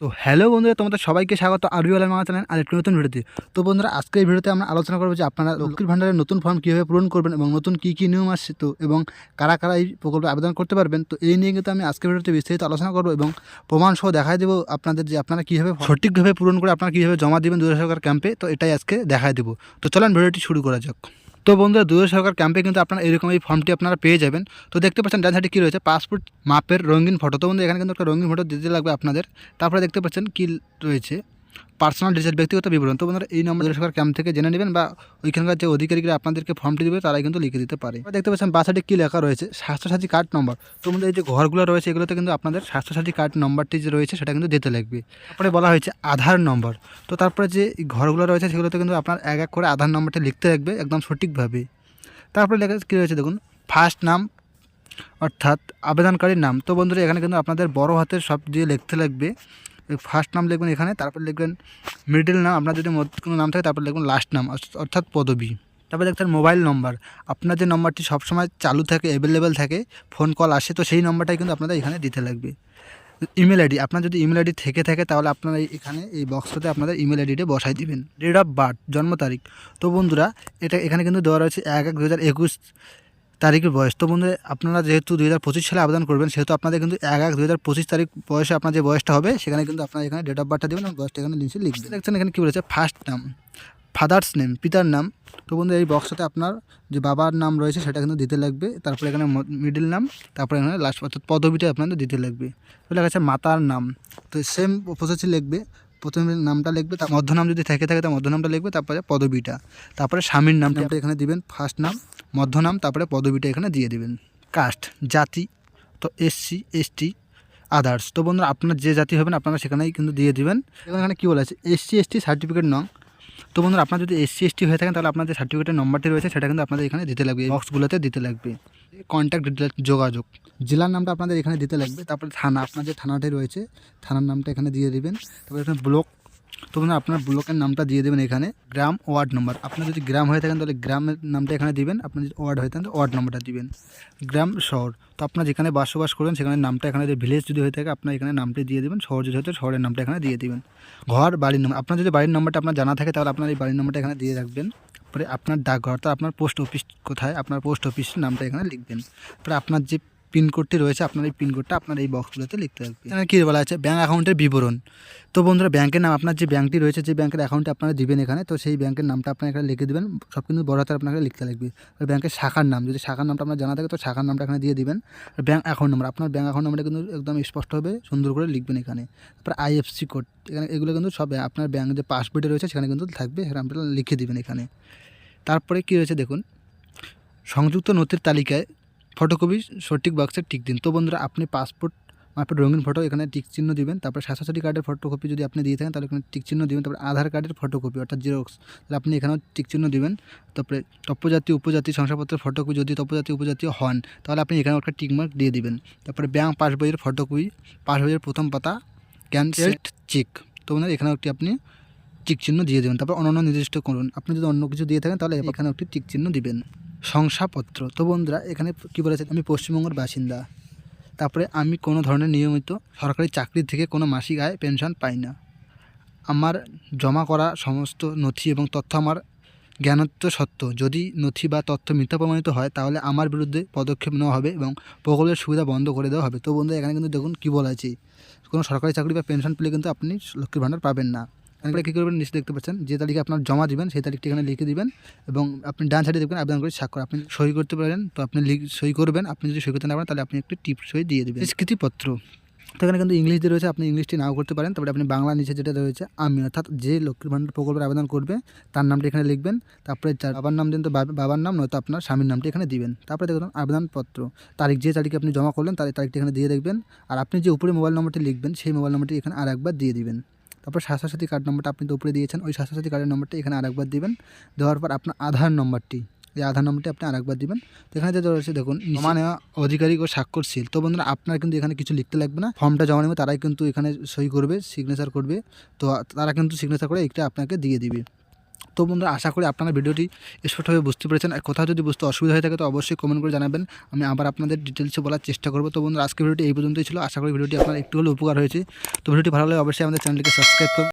তো হ্যালো বন্ধুরা তোমাদের সবাইকে স্বাগত। আরবিওয়ালা মামা চ্যানেল আর একটি নতুন ভিডিওতে। তো বন্ধুরা আজকে এই ভিডিওতে আমরা আলোচনা করব যে আপনারা লক্ষ্মীর ভাণ্ডারের নতুন ফর্ম কীভাবে পূরণ করবেন এবং নতুন কী কী নিয়ম আসছে তো এবং কারা কারা এই প্রকল্পে আবেদন করতে পারবেন তো এই নিয়ে কিন্তু আমি আজকের ভিডিওতে বিস্তারিত আলোচনা করব এবং প্রমাণ সহ দেখাই দেবো আপনাদের যে আপনারা কীভাবে সঠিকভাবে পূরণ করে আপনারা কীভাবে জমা দেবেন দূর সরকার ক্যাম্পে তো এটাই আজকে দেখাই দেবো। তো চলেন ভিডিওটি শুরু করা যাক। তো বন্ধুরা দূর সরকার ক্যাম্পে কিন্তু আপনারা এরকম এই ফর্মটি আপনারা পেয়ে যাবেন। তো দেখতে পাচ্ছেন ডান সাইডে কী রয়েছে? পাসপোর্ট মাপের রঙিন ফটো তো বন্ধু এখানে কিন্তু একটা রঙিন ফটো দিতে লাগবে আপনাদের। তারপরে দেখতে পাচ্ছেন কী রয়েছে? পার্সোনাল ডিটেলস ব্যক্তিগত বিবরণ। তো বন্ধুরা, এই নম্বর সরকার ক্যাম্প থেকে জেনে নেবেন বা ওইখানকার যে অধিকারীরা আপনাদেরকে ফর্মটি দেবে, তারাই কিন্তু লিখে দিতে পারে। দেখতে পাচ্ছেন, বাসাটি কী লেখা রয়েছে? স্বাস্থ্যসাথী কার্ড নম্বর তো বন্ধু এই যে ঘরগুলো রয়েছে, এগুলোতে কিন্তু আপনাদের স্বাস্থ্যসাথী কার্ড নম্বরটি যে রয়েছে, সেটা কিন্তু দিতে লাগবে। তারপরে বলা হয়েছে আধার নম্বর তো তারপরে যে ঘরগুলো রয়েছে, সেগুলোতে কিন্তু আপনার এক এক করে আধার নম্বরটি লিখতে লাগবে একদম সঠিকভাবে। তারপরে লেখা কী রয়েছে দেখুন? ফার্স্ট নাম অর্থাৎ আবেদনকারীর নাম। তো বন্ধুরা, এখানে কিন্তু আপনাদের বড় হাতের সব দিয়ে লিখতে লাগবে। ফার্স্ট নাম লিখবেন এখানে, তারপর লিখবেন মিডিল নাম, আপনার যদি কোনো নাম থাকে তারপর লিখবেন লাস্ট নাম অর্থাৎ পদবী। তারপর দেখতেন মোবাইল নম্বর আপনার যে নম্বরটি সবসময় চালু থাকে অ্যাভেলেবেল থাকে ফোন কল আসে, তো সেই নম্বরটাই কিন্তু আপনাদের এখানে দিতে লাগবে। ইমেল আইডি আপনার যদি ইমেল আইডি থেকে থাকে, তাহলে আপনারা এখানে এই বক্সটাতে আপনাদের ইমেল আইডিটা বসাই দিবেন। ডেট অফ বার্থ জন্ম তারিখ। তো বন্ধুরা, এটা এখানে কিন্তু দেওয়া রয়েছে এক এক দু হাজার একুশ তারিখের বয়স। তো বন্ধুরা, আপনারা যেহেতু দুই হাজার পঁচিশ সালে আবেদন করবেন, সেহেতু আপনাদের কিন্তু এক এক দুই হাজার পঁচিশ তারিখ বয়সে আপনার যে বয়সটা হবে, সেখানে কিন্তু আপনারা এখানে ডেট অফ বার্থটা দেবেন এবং বয়সটা এখানে নিচে লিখবেন। দেখছেন এখানে কী বলেছে? ফার্স্ট নাম ফাদার্স নেম পিতার নাম। তো বন্ধু এই বক্সটাতে আপনার যে বাবার নাম রয়েছে, সেটা কিন্তু দিতে লাগবে। তারপরে এখানে মিডিল নাম তারপরে এখানে লাস্ট অর্থাৎ পদবিটা আপনাদের দিতে লাগবে। তো লেখা আছে মাতার নাম। তো সেম প্রসেসে লিখবে। প্রথমে নামটা লিখবে তার মধ্য নাম যদি থেকে থাকে তার মধ্য নামটা লিখবে তারপরে পদবিটা। তারপরে স্বামীর নামটা এখানে দিবেন ফার্স্ট নাম মধ্য নাম তারপরে পদবিটা এখানে দিয়ে দিবেন। কাস্ট জাতি তো এসসি এসটি আদার্স তো বন্ধুরা আপনার যে জাতি হবেন আপনারা সেখানেই কিন্তু দিয়ে দিবেন। এখানে কী বলা আছে? এসসি এসটি সার্টিফিকেট নং। তো বন্ধুরা, আপনার যদি এসসি এসটি হয়ে থাকেন, তাহলে আপনাদের সার্টিফিকেটের নম্বরটি রয়েছে, সেটা কিন্তু আপনাদের এখানে দিতে লাগবে বক্সগুলোতে দিতে লাগবে। কন্ট্যাক্ট ডিটেলস যোগাযোগ। জেলার নামটা আপনাদের এখানে দিতে লাগবে, তারপরে থানা আপনার যে থানাটি রয়েছে, থানার নামটা এখানে দিয়ে দেবেন। তারপরে এখানে ব্লক তো বন্ধুরা, আপনার ব্লকের নামটা দিয়ে দেবেন এখানে, গ্রাম ওয়ার্ড নম্বর। আপনার যদি গ্রাম হয়ে থাকেন, তাহলে গ্রামের নামটা এখানে দিবেন। আপনার যদি ওয়ার্ড হয়ে থাকেন তো ওয়ার্ড নম্বরটা দিবেন। গ্রাম, শহর। তো আপনার যেখানে বসবাস করবেন, সেখানে নামটা এখানে যদি ভিলেজ যদি হয়ে থাকে, আপনার এখানে নামটি দিয়ে দেবেন। শহর যদি হতে শহরের নামটা এখানে দিয়ে দিবেন। ঘর, বাড়ির নম্বর। আপনার যদি বাড়ির নম্বরটা আপনার জানা থাকে, তাহলে আপনার এই বাড়ির নম্বরটা এখানে দিয়ে রাখবেন। তারপরে আপনার ডাকঘর তো আপনার পোস্ট অফিস কোথায়, আপনার পোস্ট অফিসের নামটা এখানে লিখবেন। তারপরে আপনার যে পিনকোডটি রয়েছে, আপনার এই পিনকোডটা আপনার এই বক্সগুলোতে লিখতে থাকবে এখানে কী বলা আছে? ব্যাঙ্ক অ্যাকাউন্টের বিবরণ। তো বন্ধুরা, ব্যাংকের নাম, আপনার যে ব্যাঙ্কটি রয়েছে, যে ব্যাংকের অ্যাকাউন্টে আপনারা দিবেন এখানে, তো সেই ব্যাঙ্কের নামটা আপনার এখানে লিখে দেবেন, সব কিন্তু বড় হাতে আপনাকে লিখতে লাগবে। আর ব্যাঙ্কের শাখার নাম, যদি শাখার নামটা আপনার জানা থাকে, তো শাখার নামটা এখানে দিয়ে দিবেন। আর ব্যাঙ্ক অ্যাকাউন্ট নম্বর আপনার ব্যাঙ্ক অ্যাকাউন্ট নাম্বারটা কিন্তু একদম স্পষ্টভাবে সুন্দর করে লিখবেন এখানে। তারপর আইএফসি কোড এখানে এগুলো কিন্তু সব, আপনার ব্যাঙ্ক যে পাসবইটা রয়েছে, সেখানে কিন্তু থাকবে সেটা আপনারা লিখে দিবেন এখানে। তারপরে কী রয়েছে দেখুন, সংযুক্ত নথির তালিকায় ফটোকপি সঠিক বক্সে টিক দিন। তো বন্ধুরা আপনি পাসপোর্ট মাপের রঙিন ফটো এখানে টিক চিহ্ন দিবেন। তারপরে স্বাস্থ্যসাথী কার্ডের ফটোকপি যদি আপনি দিয়ে থাকেন তাহলে এখানে টিক চিহ্ন দিবেন। তারপরে আধার কার্ডের ফটোকপি অর্থাৎ জিরক্স তাহলে আপনি এখানেও টিক চিহ্ন দিবেন। তারপরে তপ্পজাতি উপজাতি শংসাপত্রের ফটোকপি যদি তপ্পজাতি উপজাতি হন তাহলে আপনি এখানে একটা টিকমার্ক দিয়ে দিবেন। তারপরে ব্যাঙ্ক পাসবইয়ের ফটোকপি পাসবইয়ের প্রথম পাতা ক্যান্সেলড চেক তো বন্ধুরা এখানেও একটি আপনি টিক চিহ্ন দিয়ে দেবেন। তারপর অন্যান্য নির্দিষ্ট করুন। আপনি যদি অন্য কিছু দিয়ে থাকেন তাহলে এখানে একটি টিক চিহ্ন দিবেন। শংসাপত্র। তো বন্ধুরা, এখানে কি বলেছে? আমি পশ্চিমবঙ্গের বাসিন্দা। তারপরে আমি কোনো ধরনের নিয়মিত সরকারি চাকরি থেকে কোনো মাসিক আয়, পেনশন পাই না। আমার জমা করা সমস্ত নথি এবং তথ্য আমার জ্ঞানত্ব সত্য যদি নথি বা তথ্য মিথ্যা প্রমাণিত হয়, তাহলে আমার বিরুদ্ধে পদক্ষেপ নেওয়া হবে এবং প্রকল্পের সুবিধা বন্ধ করে দেওয়া হবে। তো বন্ধু এখানে কিন্তু দেখুন কী বলা আছে কোনো সরকারি চাকরি বা পেনশন পেলে কিন্তু আপনি লক্ষ্মীর ভাণ্ডার পাবেন না। এখানে কী করবেন? নিচে দেখতে পাচ্ছেন। যে তারিখে আপনার জমা দিবেন সেই তারিখটি এখানে লিখে দিবেন এবং আপনি ডান সাইডে দেখবেন আবেদন করে স্বাক্ষর। আপনি সই করতে পারেন তো আপনি সই করবেন। আপনি যদি সই করতে না পারেন তাহলে আপনি একটি টিপ সই দিয়ে দেবেন। স্বীকৃতিপত্র তো এখানে কিন্তু ইংলিশ দিয়ে রয়েছে আপনি ইংলিশটি নাও করতে পারেন। তারপরে আপনি বাংলা নিচে যেটা রয়েছে আমি অর্থাৎ যে লক্ষ্মীর ভাণ্ডার প্রকল্পের আবেদন করবে তার নামটি এখানে লিখবেন। তারপরে যার বাবার নাম দিন তো বাবার নাম নয়তো আপনার স্বামীর নামটি এখানে দিবেন। তারপরে দেখুন আবেদনপত্র। তারিখ যে তারিখে আপনি জমা করলেন তার তারিখটি এখানে দিয়ে দেখবেন। আর আপনি যে উপরে মোবাইল নম্বরটি লিখবেন সেই মোবাইল নম্বরটি এখানে আর একবার দিয়ে দিবেন। তারপর স্বাস্থ্যসাথী কার্ড নম্বরটা আপনি তো উপরে দিয়েছেন, ওই স্বাস্থ্যসাথী কার্ডের নম্বরটা এখানে আরেকবার দেবেন। দেওয়ার পর আপনার আধার নম্বরটি এই আধার নম্বরটি আপনি আরেকবার দিবেন। তো এখানে যে রয়েছে দেখুন জমা নেওয়া ও স্বাক্ষরশীল। তো বন্ধুরা, আপনার কিন্তু এখানে কিছু লিখতে লাগবে না। ফর্মটা জমা নেবে, তারাই কিন্তু এখানে সই করবে সিগনেচার করবে। তো তারা কিন্তু সিগনেচার করে এটা আপনাকে দিয়ে দিবে। তো বন্ধুরা, আশা করি আপনারা ভিডিওটি স্পষ্টভাবে বুঝতে পেরেছেন। আর কোথাও যদি বুঝতে অসুবিধা হয়ে থাকে, তো অবশ্যই কমেন্ট করে জানাবেন। আমি আবার আপনাদের ডিটেলসে বলার চেষ্টা করব। তো বন্ধুরা আজকে ভিডিওটি এই পর্যন্তই ছিল। আশা করি ভিডিওটি আপনার একটু হলেও উপকার হয়েছে। তো ভিডিওটি ভালো লাগে অবশ্যই আমাদের চ্যানেলকে সাবস্ক্রাইব করুন